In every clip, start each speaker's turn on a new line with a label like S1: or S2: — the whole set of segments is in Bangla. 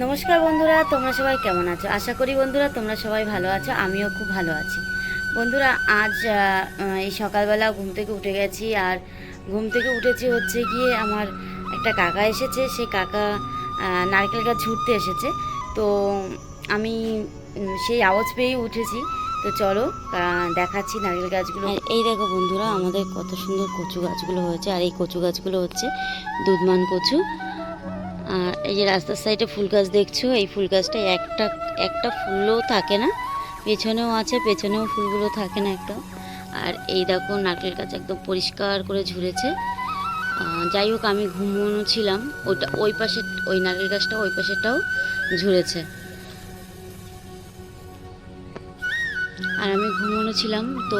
S1: নমস্কার বন্ধুরা, তোমরা সবাই কেমন আছো? আশা করি বন্ধুরা তোমরা সবাই ভালো আছো, আমিও খুব ভালো আছি। বন্ধুরা, আজ এই সকালবেলা ঘুম থেকে উঠে গেছি, আর ঘুম থেকে উঠেছি হচ্ছে গিয়ে আমার একটা কাকা এসেছে, সেই কাকা নারকেল গাছ ঝুড়তে এসেছে। তো আমি সেই আওয়াজ পেয়েই উঠেছি। তো চলো দেখাচ্ছি নারকেল গাছগুলো। এই দেখো বন্ধুরা, আমাদের কত সুন্দর কচু গাছগুলো হয়েছে, আর এই কচু গাছগুলো হচ্ছে দুধমান কচু। এই যে রাস্তার সাইডে ফুল গাছ দেখছ, এই ফুল গাছটা একটা একটা ফুলও থাকে না, পেছনেও আছে, পেছনেও ফুলগুলো থাকে না একটা। আর এই দেখো নারকেল গাছ একদম পরিষ্কার করে ঝুরেছে যাই হোক, আমি ঘুমোনো ছিলাম ওইটা ওই পাশে, ওই নারকেল গাছটা ওই পাশেটাও ঝুরেছে আর আমি ঘুমোনো ছিলাম, তো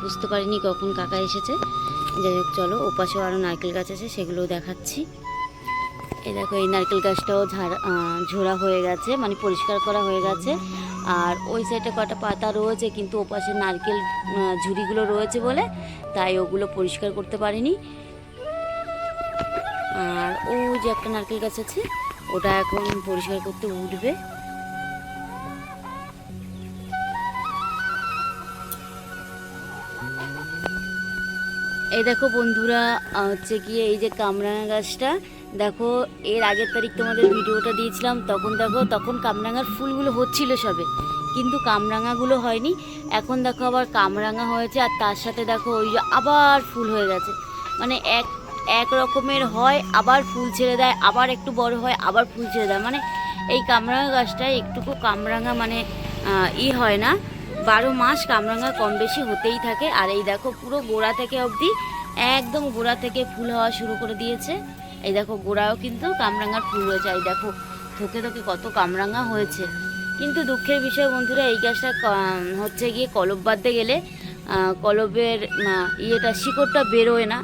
S1: বুঝতে পারিনি কখন কাকা এসেছে। যাই হোক, চলো ও পাশেও আরও নারকেল গাছ আছে, সেগুলোও দেখাচ্ছি। এই দেখো, এই নারকেল গাছটাও ঝাড়া ঝোড়া হয়ে গেছে মানে পরিষ্কার করা হয়ে গেছে। আর ওই সাইডে কটা পাতা রয়েছে, কিন্তু ওপাশে নারকেল ঝুড়িগুলো রয়েছে বলে, তাই ওগুলো পরিষ্কার করতে পারিনি। আর ও যে একটা নারকেল গাছ আছে, ওটা এখন পরিষ্কার করতে উঠবে। এই দেখো বন্ধুরা হচ্ছে গিয়ে এই যে কামরাঙা গাছটা দেখো, এর আগের তারিখ তোমাদের ভিডিওটা দিয়েছিলাম, তখন দেখো, তখন কামরাঙার ফুলগুলো হচ্ছিল সবে, কিন্তু কামরাঙাগুলো হয়নি। এখন দেখো আবার কামরাঙা হয়েছে, আর তার সাথে দেখো ওই যে আবার ফুল হয়ে গেছে। মানে এক এক রকমের হয়, আবার ফুল ছেড়ে দেয়, আবার একটু বড় হয়, আবার ফুল ছেড়ে দেয়। মানে এই কামরাঙা গাছটায় একটুকু কামরাঙা মানে ই হয় না, বারো মাস কামরাঙা কম বেশি হতেই থাকে। আর এই দেখো পুরো গোড়া থেকে অবধি, একদম গোড়া থেকে ফুল হওয়া শুরু করে দিয়েছে। এই দেখো, গোড়াও কিন্তু কামরাঙার ফুল রয়েছে এই দেখো থোকে থোকে কত কামরাঙা হয়েছে। কিন্তু দুঃখের বিষয়, বন্ধুরা, এই গাছটা হচ্ছে গিয়ে কলব বাঁধতে গেলে কলবের ইয়েটা, শিকড়টা বেরোয় না।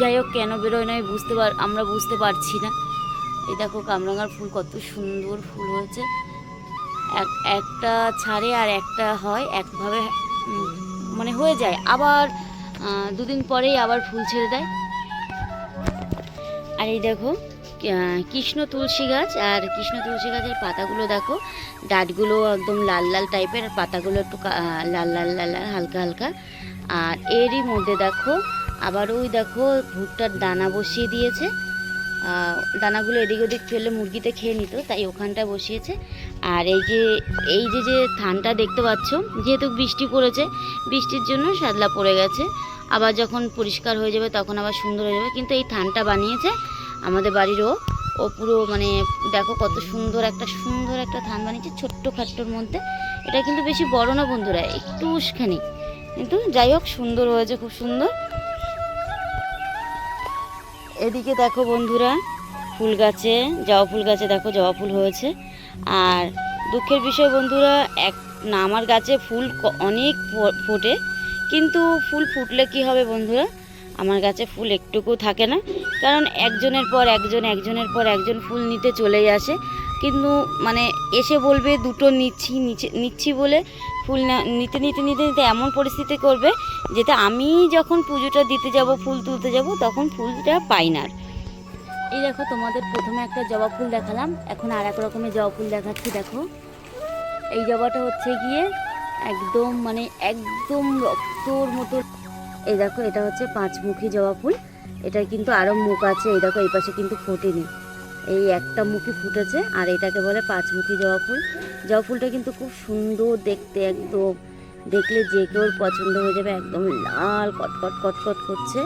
S1: যাই হোক, কেন বেরোয় না বুঝতে পার আমরা বুঝতে পারছি না। এই দেখো, কামরাঙার ফুল কত সুন্দর ফুল হয়েছে। এক, একটা ছাড়ে আর একটা হয়, একভাবে মানে হয়ে যায়। আবার দুদিন পরেই আবার ফুল ছেড়ে দেয়। আর এই দেখো কৃষ্ণ তুলসী গাছ, আর কৃষ্ণ তুলসী গাছের পাতাগুলো দেখো, ডাটগুলো একদম লাল লাল টাইপের পাতাগুলো একটু লাল লাল লাল লাল, হালকা হালকা। আর এরই মধ্যে দেখো, আবার ওই দেখো, ভুট্টার দানা বসিয়ে দিয়েছে। দানাগুলো এদিক ওদিক ফেললে মুরগিতে খেয়ে নিত, তাই ওখানটায় বসিয়েছে। আর এই যে এই যে যে ধানটা দেখতে পাচ্ছ, যেহেতু বৃষ্টি পড়েছে, বৃষ্টির জন্য সাদলা পড়ে গেছে। আবার যখন পরিষ্কার হয়ে যাবে তখন আবার সুন্দর হয়ে যাবে। কিন্তু এই থানটা বানিয়েছে আমাদের বাড়িরও। ও পুরো মানে দেখো কত সুন্দর একটা সুন্দর একটা থান বানিয়েছে ছোট্ট খাট্টোর মধ্যে। এটা কিন্তু বেশি বড় না বন্ধুরা, একটু উস্খানি। কিন্তু যাই হোক, সুন্দর হয়েছে, খুব সুন্দর। এদিকে দেখো বন্ধুরা, ফুল গাছে, জবা ফুল গাছে দেখো জবা ফুল হয়েছে। আর দুঃখের বিষয় বন্ধুরা, এক না, আমার গাছে ফুল অনেক ফোটে। কিন্তু ফুল ফুটলে কি হবে বন্ধুরা? আমার গাছে ফুল একটুকু থাকে না। কারণ একজনের পর একজন, একজনের পর একজন ফুল নিতে চলেই আসে। কিন্তু মানে এসে বলবে, দুটো নিচ্ছি, নিচে, নিচ্ছি বলে ফুল নিতে নিতে নিতে নিতে এমন পরিস্থিতি করবে যেটা আমি যখন পুজোটা দিতে যাব, ফুল তুলতে যাব, তখন ফুলটা পাই না। এই দেখো, তোমাদের প্রথমে একটা জবা ফুল দেখালাম। এখন আর এক রকমের জবা ফুল দেখাচ্ছি, দেখো। এই জবাটা হচ্ছে গিয়ে একদম মানে একদম রক্তর মতো। এই দেখো, এটা হচ্ছে পাঁচমুখী জবা ফুল। এটার কিন্তু আরও মুখ আছে, এই দেখো, এই পাশে কিন্তু ফোটেনি। এই একটা মুখই ফুটেছে, আর এটাকে বলে পাঁচমুখী জবা ফুল। জবা ফুলটা কিন্তু খুব সুন্দর দেখতে একদম। দেখলে যে কেউ পছন্দ হয়ে যাবে, একদম লাল কটকট কটকট করছে।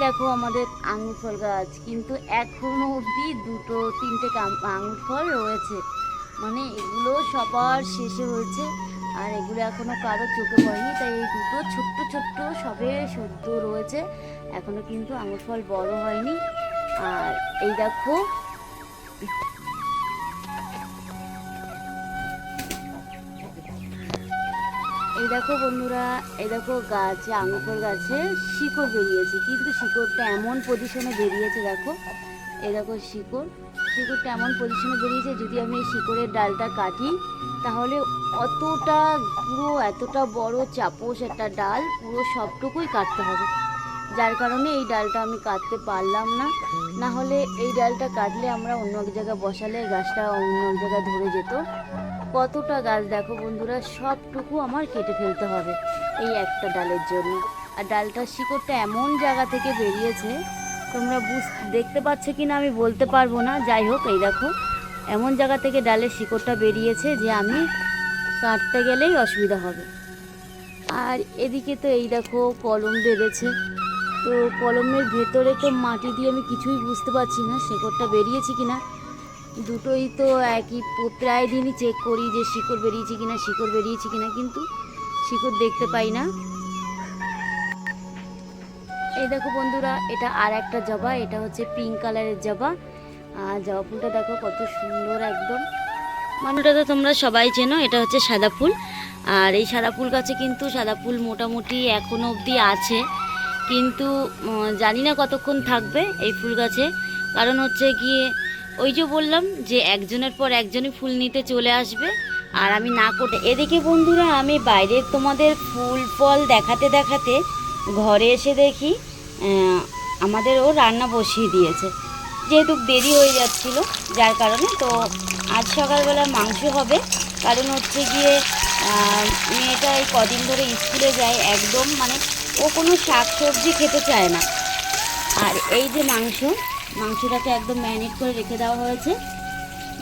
S1: দেখো আমাদের আঙুর ফল গাছ, কিন্তু এখনও অবধি দুটো, তিনটে আঙুর ফল রয়েছে। মানে এগুলো সবার শেষে হয়েছে, আর এগুলো এখনও কারও চোখে পড়েনি, তাই এই দুটো ছোট্ট ছোট্ট সবে সদ্য রয়েছে, এখনও কিন্তু আঙুর ফল বড় হয়নি। আর এই দেখো এই দেখো বন্ধুরা, এই দেখো গাছে আঙুর গাছে শিকড় বেরিয়েছে, কিন্তু শিকড়টা এমন পজিশনে বেরিয়েছে, দেখো, এই দেখো শিকড়। শিকড়টা এমন পজিশনে বেরিয়েছে, যদি আমি এই শিকড়ের ডালটা কাটি, তাহলে অতটা পুরো এতটা বড় চাপোস একটা ডাল পুরো সবটুকুই কাটতে হবে। যার কারণে এই ডালটা আমি কাটতে পারলাম না। না হলে এই ডালটা কাটলে আমরা অন্য এক জায়গায় বসালে গাছটা অন্য এক জায়গায় ধরে যেত। কতটা গাছ দেখো বন্ধুরা, সবটুকু আমার কেটে ফেলতে হবে এই একটা ডালের জন্য। আর ডালটার শিকড়টা এমন জায়গা থেকে বেরিয়েছে তোমরা বুঝ, দেখতে পাচ্ছ কি না আমি বলতে পারব না। যাই হোক, এই দেখো, এমন জায়গা থেকে ডালের শিকড়টা বেরিয়েছে যে আমি কাটতে গেলেই অসুবিধা হবে। আর এদিকে তো এই দেখো, কলম বেড়েছে তো কলমের ভেতরে তো মাটি দিয়ে আমি কিছুই বুঝতে পারছি না, শিকড়টা বেরিয়েছে কি না দুটোই তো একই প্রায় দিনই চেক করি যে শিকড় বেরিয়েছে কি না শিকড় বেরিয়েছে কি না কিন্তু শিকড় দেখতে পাই না। এই দেখো বন্ধুরা, এটা আর একটা জবা, এটা হচ্ছে পিঙ্ক কালারের জবা। আর জবা ফুলটা দেখো কত সুন্দর একদম। মানুষটা তো তোমরা সবাই চেনো, এটা হচ্ছে সাদা ফুল। আর এই সাদা ফুল গাছে কিন্তু সাদা ফুল মোটামুটি এখনও অবধি আছে। কিন্তু জানি না কতক্ষণ থাকবে এই ফুল গাছে। কারণ হচ্ছে গিয়ে, ওই যে বললাম যে একজনের পর একজনই ফুল নিতে চলে আসবে। আর আমি না করতে, এদিকে বন্ধুরা আমি বাইরের তোমাদের ফুল ফল দেখাতে দেখাতে ঘরে এসে দেখি। আমাদের ও রান্না বসিয়ে দিয়েছে। যেহেতু দেরি হয়ে যাচ্ছিল, যার কারণে তো আজ সকালবেলা মাংস হবে। কারণ হচ্ছে গিয়ে মেয়েটা এই কদিন ধরে স্কুলে যায় একদম মানে ও কোনো শাক সবজি খেতে চায় না। আর এই যে মাংস, মাংসটাকে একদম ম্যারিনেট করে রেখে দেওয়া হয়েছে,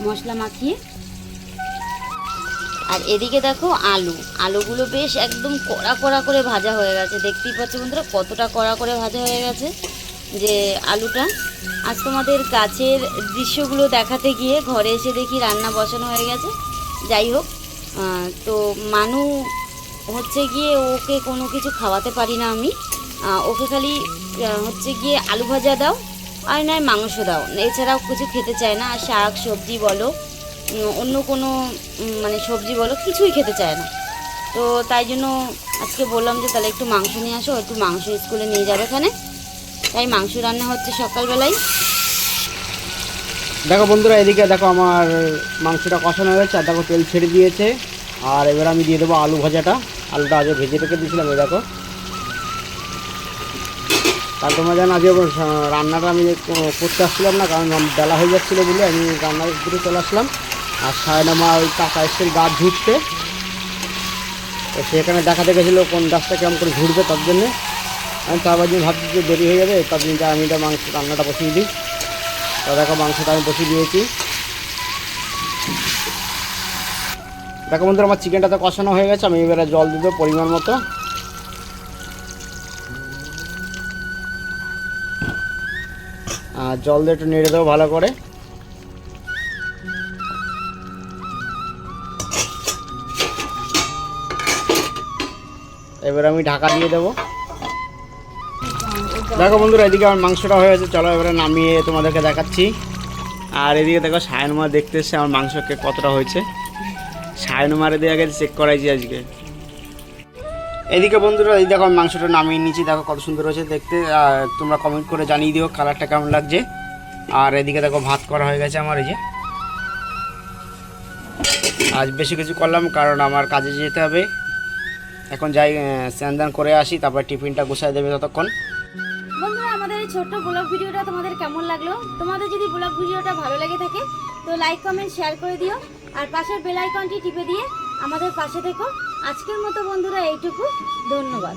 S1: মশলা মাখিয়ে। আর এদিকে দেখো আলু। আলুগুলো বেশ একদম কড়া কড়া করে ভাজা হয়ে গেছে। দেখতেই পাচ্ছ বন্ধুরা, কতটা কড়া করে ভাজা হয়ে গেছে যে আলুটা। আজ তোমাদের গাছের দৃশ্যগুলো দেখাতে গিয়ে ঘরে এসে দেখি রান্না বসানো হয়ে গেছে। যাই হোক তো মানু হচ্ছে গিয়ে ওকে কোনো কিছু খাওয়াতে পারি না আমি। ওকে খালি হচ্ছে গিয়ে আলু ভাজা দাও, আর নয় মাংস দাও। এছাড়াও কিছু খেতে চায় না। আর শাক সবজি বলো অন্য কোনো মানে সবজি বলো, কিছুই খেতে চায় না। তো তাই জন্য আজকে বললাম যে তাহলে একটু মাংস নিয়ে আসো, একটু মাংস স্কুলে নিয়ে যাবে এখানে। তাই মাংস রান্না হচ্ছে সকালবেলায়।
S2: দেখো বন্ধুরা, এদিকে দেখো আমার মাংসটা কষানো হয়ে গেছে আর দেখো তেল ছেড়ে দিয়েছে। আর এবার আমি দিয়ে দেবো আলু ভাজাটা। আলুটা আগে ভেজে রেখে দিয়েছিলাম, এই দেখো। তার তোমরা জানো আজকে রান্নাটা আমি করতে আসছিলাম না, কারণ বেলা হয়ে যাচ্ছিল বলে আমি রান্নার দিকে চলে আসলাম। আর সায়না মা ওই কাকা এসে গাছ ঝুঁটতে তো সেখানে দেখাতে গেছিল কোন গাছটা কেমন করে ঘুরবে তার জন্যে। আমি তারপর জন্য ভাবছি যে দেরি হয়ে যাবে, তার জন্য আমি এটা মাংস রান্নাটা বসিয়ে দিই। তো দেখো মাংসটা আমি বসিয়ে দিয়েছি। দেখো বন্ধুরা, আমার চিকেনটা তো কষানো হয়ে গেছে, আমি এবারে জল দেবো পরিমাণ মতো। আর জল দিয়ে একটু নেড়ে দেবো ভালো করে। এবার আমি ঢাকা দিয়ে দেবো। দেখো বন্ধুরা, এদিকে আমার মাংসটা হয়ে গেছে। চলো এবারে নামিয়ে তোমাদেরকে দেখাচ্ছি। আর এদিকে দেখো সায়নমা দেখতে এসছে আমার মাংসকে কতটা হয়েছে। সায়নমারে দিয়ে আগে চেক করাইছি আজকে। এদিকে বন্ধুরা, এই দেখো মাংসটা নামিয়ে নিয়েছি দেখো কত সুন্দর হয়েছে। দেখতে তোমরা কমেন্ট করে জানিয়ে দিও কালারটা কেমন লাগছে। আর এদিকে দেখো, ভাত করা হয়ে গেছে আমার, এই যে। আজ বেশি কিছু করলাম, কারণ আমার কাজে যেতে হবে। এখন যাই স্নান দান করে আসি, তারপর টিফিনটা গুছাই দেবে ততক্ষণ।
S1: বন্ধুরা, আমাদের এই ছোট্ট ব্লগ ভিডিওটা তোমাদের কেমন লাগল? তোমাদের যদি ব্লগ ভিডিওটা ভালো লেগে থাকে, তো লাইক কমেন্ট শেয়ার করে দিও। আর পাশের বেল আইকনটি টিপে দিয়ে আমাদের পাশে থেকো। আজকের মতো বন্ধুরা, এইটুকু। ধন্যবাদ।